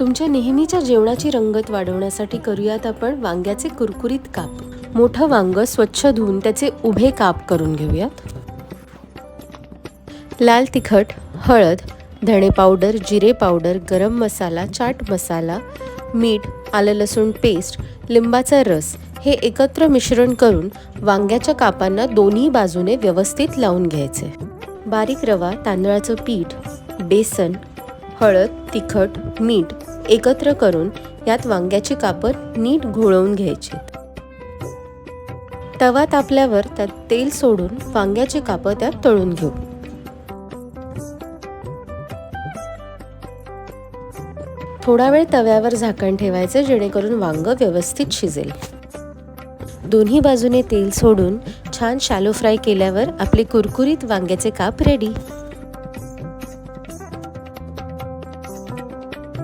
तुमच्या नेहमीच्या जेवणाची रंगत वाढवण्यासाठी करूयात आपण वांग्याचे कुरकुरीत काप. मोठं वांग स्वच्छ धुवून त्याचे उभे काप करून घेऊयात. लाल तिखट हळद धणे पावडर जिरे पावडर गरम मसाला चाट मसाला मीठ आलं लसूण पेस्ट लिंबाचा रस हे एकत्र मिश्रण करून वांग्याच्या कापांना दोन्ही बाजूने व्यवस्थित लावून घ्यायचे. बारीक रवा तांदळाचं पीठ बेसन हळद तिखट मीठ एकत्र करून यात वांग्याची कापं नीट घोळवून घ्यायची. तवा तापल्यावर त्यात तेल सोडून वांग्याची कापं त्यात तळून घेऊ. थोडा वेळ तव्यावर झाकण ठेवायचं जेणेकरून वांग व्यवस्थित शिजेल. दोन्ही बाजूने तेल सोडून छान शॅलो फ्राय केल्यावर आपले कुरकुरीत वांग्याचे काप रेडी